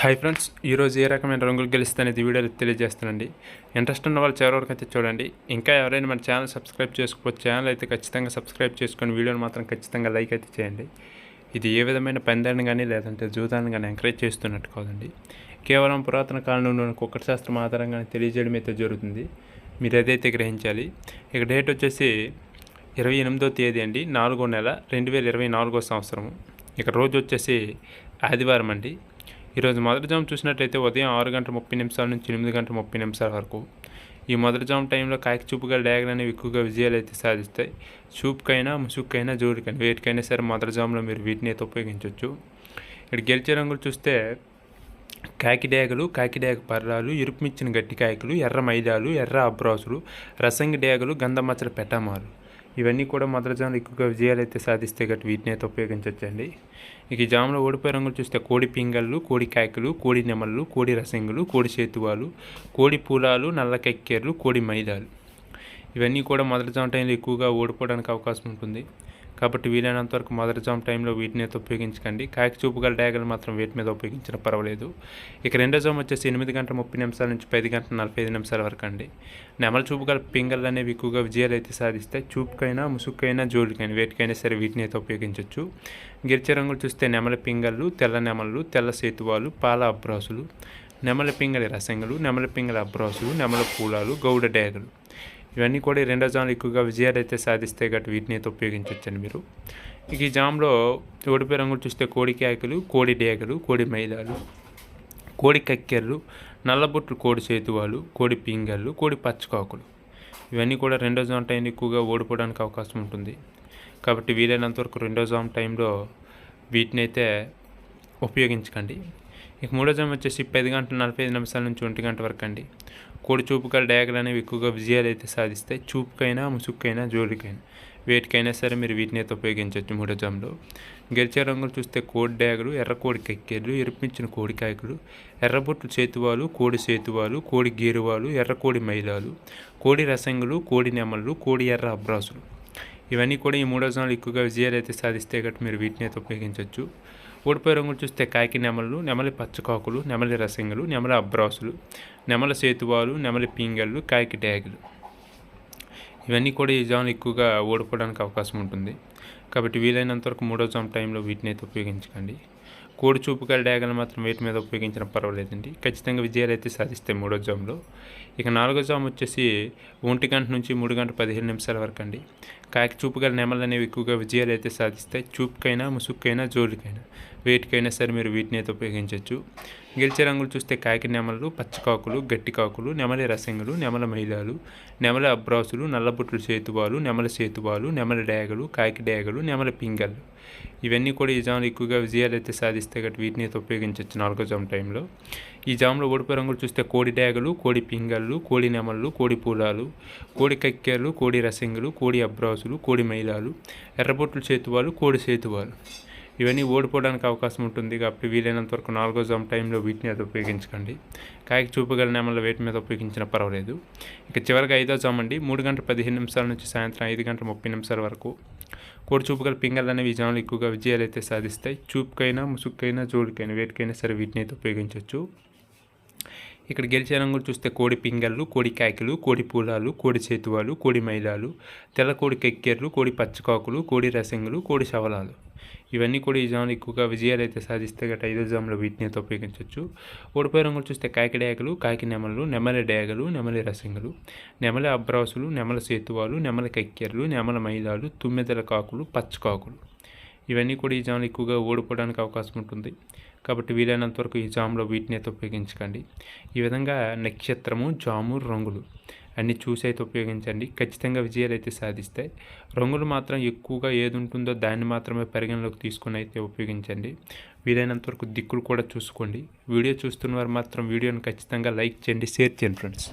Hi friends ఈరోజు ఏ రకమైన రంగులు గెలుస్తుంది అనేది వీడియోలో తెలియజేస్తానండి. ఇంట్రెస్ట్ ఉన్న వాళ్ళు చివరి వరకు అయితే చూడండి. ఇంకా ఎవరైనా మన ఛానల్ సబ్స్క్రైబ్ చేసుకోవచ్చు ఛానల్ అయితే ఖచ్చితంగా సబ్స్క్రైబ్ చేసుకొని వీడియోని మాత్రం ఖచ్చితంగా లైక్ అయితే చేయండి. ఇది ఏ విధమైన పందాన్ని కానీ లేదంటే జూదాన్ని కానీ ఎంకరేజ్ చేస్తున్నట్టు కాదండి. కేవలం పురాతన కాలంలో కుక్కటి శాస్త్రం ఆధారంగానే తెలియజేయడం అయితే జరుగుతుంది. మీరు అదైతే గ్రహించాలి ఇక డేట్ వచ్చేసి ఇరవై ఎనిమిదో తేదీ అండి నాలుగో నెల రెండు వేల ఇరవై నాలుగో సంవత్సరం ఇక రోజు వచ్చేసి ఆదివారం అండి. ఈరోజు మొదటి జామ్ చూసినట్లయితే ఉదయం ఆరు గంటల ముప్పై నిమిషాల నుంచి ఎనిమిది గంటల ముప్పై నిమిషాల వరకు. ఈ మొదటి జామ్ టైంలో కాకి చూపుగా అనేవి ఎక్కువగా విజయాలు అయితే సాధిస్తాయి. చూపుకైనా ముసుగుకైనా జోడికైనా వేటికైనా సరే మొదటి జామ్లో మీరు వీటిని అయితే ఉపయోగించవచ్చు ఇక్కడ గెలిచే రంగులు చూస్తే కాకి డేగలు కాకి డేగ పర్రాలు ఇరుపుమిచ్చిన గట్టి కాయకులు ఎర్ర మైదాలు ఎర్ర అబ్రాసులు రసంగి డేగలు గంధమచ్చల పెట్టమారు ఇవన్నీ కూడా మద్రజాములు ఎక్కువగా విజయాలు అయితే సాధిస్తే గట్టి వీటిని అయితే ఉపయోగించవచ్చండి ఇక ఈ జాములో ఓడిపోయే రంగులు చూస్తే కోడి పింగళ్ళు కోడి కాయకులు కోడి నెమళ్ళు కోడి రసింగులు కోడి చేతువాలు కోడి పూలాలు నల్ల కెక్కేర్లు కోడి మైదాలు. ఇవన్నీ కూడా మొదటి టైంలో ఎక్కువగా ఓడిపోవడానికి అవకాశం ఉంటుంది. కాబట్టి వీలైనంత వరకు మొదటి జామ్ టైంలో వీటిని అయితే ఉపయోగించకండి. కాకి చూపు గల డ్యాగలు మాత్రం వీటి మీద ఉపయోగించిన పర్వాలేదు. ఇక రెండో జామ్ వచ్చేసి ఎనిమిది గంటల ముప్పై నిమిషాల నుంచి పది గంటల నలభై ఐదు నిమిషాల వరకు అండి. నెమల చూపు గల పింగళ్ళు అనేవి ఎక్కువగా విజయాలు అయితే సాధిస్తాయి చూపుకైనా ముసుక్కైనా జోలికైనా వేటికైనా సరే వీటిని అయితే ఉపయోగించవచ్చు గిరిచే రంగులు చూస్తే నెమల పింగళ్ళు తెల్ల నెమళ్ళు తెల్ల సేతువాలు పాల అబ్రాసులు నెమల పింగళి రసంగులు నెమల పింగళి అబ్రాసులు నెమల పూలాలు గౌడ డ్యాగలు ఇవన్నీ కూడా ఈ రెండో జామ్లు ఎక్కువగా విజయాలు అయితే సాధిస్తే గట్టి వీటిని అయితే ఉపయోగించవచ్చండి మీరు. ఇక ఈ జామ్లో ఓడిపోయి రంగులు చూస్తే కోడి కేకలు కోడి డేగలు కోడి మైదాలు కోడి కక్కెర్లు నల్లబొట్లు కోడి చేతువాలు కోడి పింగళ్ళు కోడి పచ్చకాకులు. ఇవన్నీ కూడా రెండో జామ్ టైం ఎక్కువగా ఓడిపోవడానికి అవకాశం ఉంటుంది. కాబట్టి వీలైనంత వరకు రెండో జామ్ టైంలో వీటిని అయితే ఉపయోగించకండి. ఇక మూడో జామ్ వచ్చేసి పది గంటల నలభై ఐదు నిమిషాల నుంచి ఒంటి గంట వరకు అండి. కోడి చూపుకల డయాగలు అనేవి ఎక్కువగా విజయాలు అయితే సాధిస్తాయి చూపుకైనా ముసుక్కైనా జోడికైనా వేటికైనా సరే మీరు వీటిని అయితే ఉపయోగించవచ్చు మూడో జామ్లో గెలిచే రంగులు చూస్తే కోడి డయాగలు ఎర్ర కోడి కెక్కేలు ఎరిపించిన కోడి కాయకులు ఎర్రబొట్టు చేతువాలు కోడి సేతువాలు కోడి గేరువాలు ఎర్ర కోడి మైలాలు కోడి రసంగులు కోడి నెమళ్ళు కోడి ఎర్ర అబ్రాసులు. ఇవన్నీ కూడా ఈ మూడో జాములు ఎక్కువగా విజయాలు అయితే సాధిస్తే గట్టి మీరు వీటిని అయితే ఉపయోగించవచ్చు. ఓడిపోయే రంగులు చూస్తే కాకి నెమలు నెమలి పచ్చకాకులు నెమలి రసింగలు నెమలి అబ్రాసులు నెమల సేతువాలు నెమలి పింగళ్ళు కాకి డ్యాగులు. ఇవన్నీ కూడా ఈ జాములు ఎక్కువగా ఓడిపోవడానికి అవకాశం ఉంటుంది. కాబట్టి వీలైనంత వరకు మూడో జామ్ టైంలో వీటిని అయితే ఉపయోగించకండి. కోడి చూపుకాల డ్యాగలు మాత్రం వేటి మీద ఉపయోగించడం పర్వాలేదండి. ఖచ్చితంగా విజయాలు అయితే సాధిస్తాయి మూడో జామ్లో. ఇక నాలుగో జామ్ వచ్చేసి ఒంటి గంట నుంచి మూడు గంట పదిహేను నిమిషాల వరకు అండి. కాకి చూపుగల నెమలు అనేవి ఎక్కువగా విజయాలు అయితే సాధిస్తాయి. చూపుకైనా ముసుక్కైనా జోలికైనా. వేటికైనా సరే మీరు వీటిని అయితే ఉపయోగించవచ్చు గెలిచే రంగులు చూస్తే కాకి నెమలు పచ్చకాకులు గట్టి కాకులు నెమలి రసంగులు నెమల మహిళలు నెమల అబ్రాసులు నల్లబుట్లు సేతువాలు నెమల సేతువాలు నెమల డ్యాగలు కాకి డ్యాగలు నెమల పింగళ్ళు ఇవన్నీ కూడా ఈ జాములు ఎక్కువగా విజయాలు అయితే సాధిస్తే గట్టి వీటిని అయితే ఉపయోగించవచ్చు నాలుగో జామ్ టైంలో. ఈ జామ్లో ఓడిపోయే రంగులు చూస్తే కోడి డ్యాగలు కోడి పింగళ్ళు కోడి నెమళ్ళు కోడి పూలాలు కోడి కక్కెర్లు కోడి రసింగులు కోడి అబ్రాసులు కోడి మైలాలు ఎర్రబొట్లు చేతువాలు కోడి సేతువాలు. ఇవన్నీ ఓడిపోవడానికి అవకాశం ఉంటుంది కాబట్టి వీలైనంత వరకు నాలుగో జామ్ టైంలో వీటిని అది ఉపయోగించకండి. కాయకు చూపగల నెమల వేటి మీద ఉపయోగించినా పర్వాలేదు. ఇక చివరిగా ఐదో జామ్ అండి. మూడు గంటల పదిహేను నిమిషాల నుంచి సాయంత్రం ఐదు గంటల ముప్పై నిమిషాల వరకు. కోడి చూపుగల పింగళ్ళు అనేవి జాములు ఎక్కువగా విజయాలు అయితే సాధిస్తాయి. చూపుకైనా ముసుగుకైనా జోడికైనా వేటికైనా సరే వీటిని అయితే ఉపయోగించవచ్చు. ఇక్కడ గెలిచే రంగులు చూస్తే కోడి పింగళ్ళు కోడి కాకిలు కోడి పూలాలు కోడి చేతువాలు కోడి మైలాలు తెల్ల కోడి కెక్కెర్లు కోడి పచ్చకాకులు కోడి రసింగులు కోడి శవలాలు. ఇవన్నీ కూడా ఈ జాములు ఎక్కువగా విజయాలు అయితే సాధిస్తే గట్ట ఐదో జాములో వీటిని అయితే ఉపయోగించవచ్చు ఓడిపోయే రంగులు చూస్తే కాకి డేగలు కాకి నెమలు నెమలి డేగలు నెమలి రసింగులు నెమలి అబ్రాసులు నెమల సేతువాలు నెమల కెక్కెర్లు నెమల మైలాలు తుమ్మెదల కాకులు పచ్చకాకులు. ఇవన్నీ కూడా ఈ జామ్లు ఎక్కువగా ఓడిపోవడానికి అవకాశం ఉంటుంది. కాబట్టి వీలైనంత వరకు ఈ జామ్లో వీటిని అయితే ఉపయోగించకండి. ఈ విధంగా నక్షత్రము జాము రంగులు అన్నీ చూసి అయితే ఉపయోగించండి. ఖచ్చితంగా విజయాలు అయితే సాధిస్తాయి. రంగులు మాత్రం ఎక్కువగా ఏది ఉంటుందో దాన్ని మాత్రమే పరిగణలోకి తీసుకుని అయితే ఉపయోగించండి. వీలైనంత వరకు దిక్కులు కూడా చూసుకోండి. వీడియో చూస్తున్న వారు మాత్రం వీడియోని ఖచ్చితంగా లైక్ చేయండి షేర్ చేయండి ఫ్రెండ్స్.